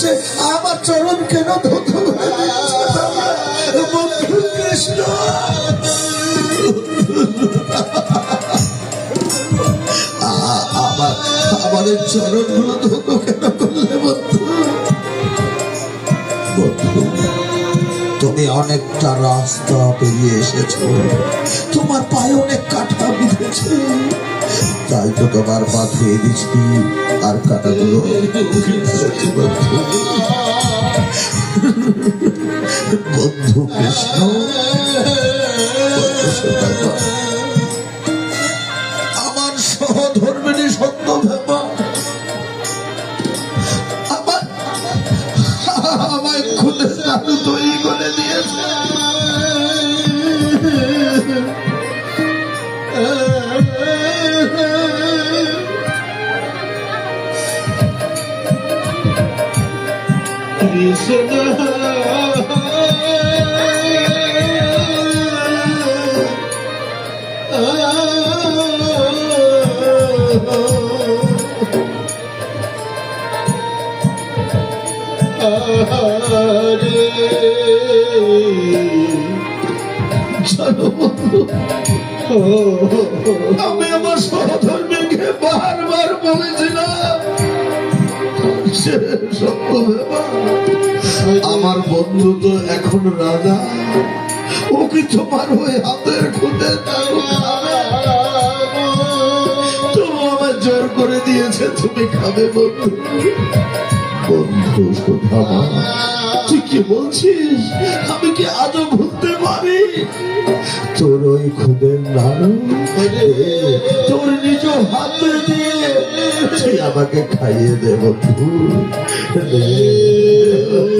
দিচ্ছে আমার চরণ কেন কৃষ্ণ! আ- আমার আমার এই চরণগুলো ধুধু কেন করলে বন্ধু? তুমি অনেকটা রাস্তা পেরিয়ে এসেছ। তোমার পায়ে অনেক কাঠা বিঁধেছে। তাই তো তোমার পা ধুয়ে দিচ্ছি। আর কাটাগুলো বন্ধু কৃষ্ণ। আমার সহধর্মিনী সত্য ভেবা আমায় খুলে তৈরি করে দিয়েছে। আমি আমার সহধর্মীকে বারবার বলেছিলাম সে সত্য ভেবা আমার বন্ধু তো এখন রাজা ও কি তোমার ওই হাতের খাবে? তবু আমার জোর করে দিয়েছে তুমি খাবে বন্ধু বন্ধু তুই কি বলছিস আমি কি আজও ভুলতে পারি তোর ওই খুদের নাড়ু তোর নিজ হাতে দিয়ে তুই আমাকে খাইয়ে দে বন্ধু দে। রুক্মিণী,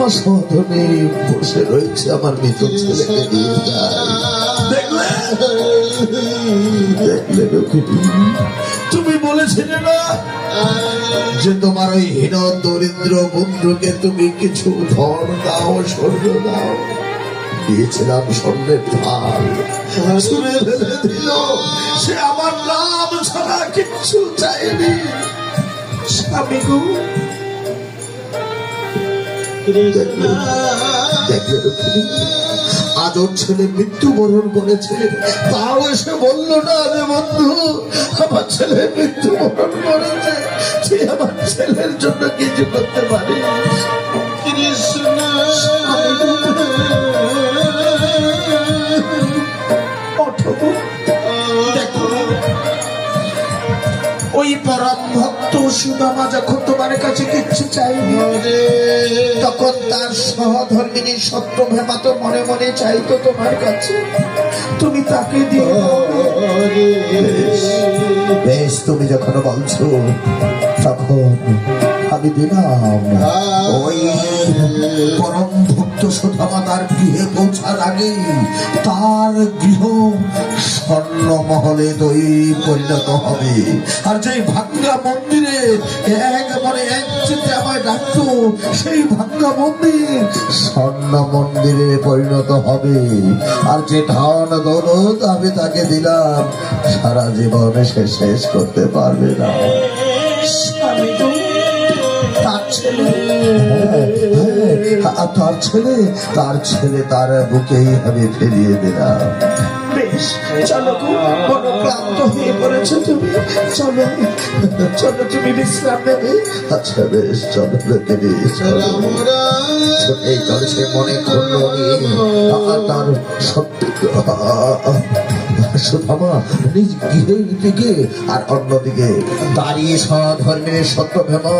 আমার বসে রয়েছে আমার মৃত ছেলেকে দেখলে? তুমি বলেছিলে না যে তোমার ওই হীন দরিদ্র বন্ধুকে তুমি কিছু ধন দাও স্বর্ণ দাও? দিয়েছিলাম স্বর্ণের থাল শুনে দিল। সে আমার নাম ছাড়া চাইনি স্বামী? আজ ওর ছেলে মৃত্যুবরণ করেছে। তাও এসে বলল, না রে বন্ধু, আমার ছেলে মৃত্যুবরণ করেছে। তুই আমার ছেলের জন্য কিছু করতে পারে ওঠো ওই পরম ভক্ত সুদামা যখন তোমার কাছে কিচ্ছু চাইনি তখন তার সহধর্মিনী সত্য ভেমা তো মনে মনে চাইতো তোমার কাছে, তুমি তাকে দিও। বেশ, তুমি যখন বলছো, তখন আমি দিলাম ওই পরম ভক্ত সুধামা তার গৃহে পৌঁছার আগে তার গৃহ স্বর্ণ মহলে দই পরিণত হবে। আর যেই ভাঙ্গা মন্দিরে একবারে এক চিত্তে আমায় ডাকতো সেই ভাঙ্গা মন্দির স্বর্ণ মন্দিরে পরিণত হবে। আর যে ধন দৌলত আমি তাকে দিলাম সারা জীবনে সে শেষ করতে পারবে না। স্বামী আর তার ছেলে তার ছেলে তার বুকেই আমি ফিরিয়ে দিলাম। হয়ে আচ্ছা নিজ গৃহের দিকে আর অন্যদিকে দাঁড়িয়ে সধর্মের সত্য ভেমা